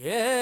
Yeah.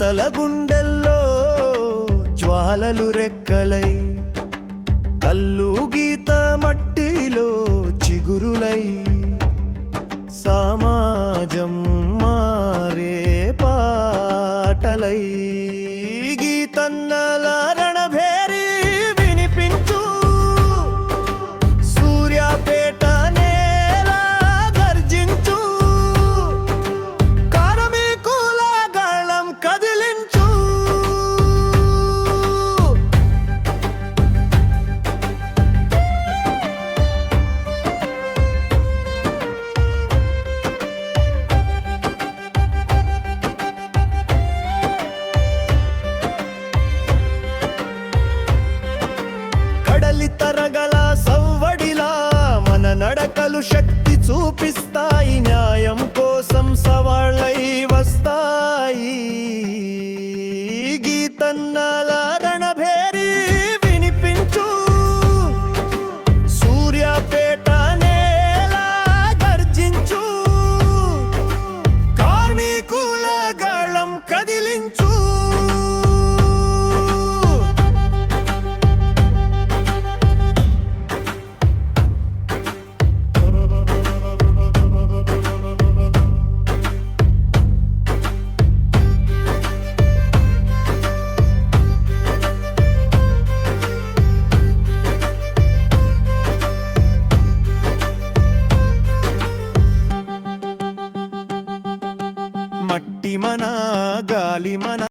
తల గుండెల్లో జ్వాలలు రెక్కలై కల్లుగి shut గాలి మన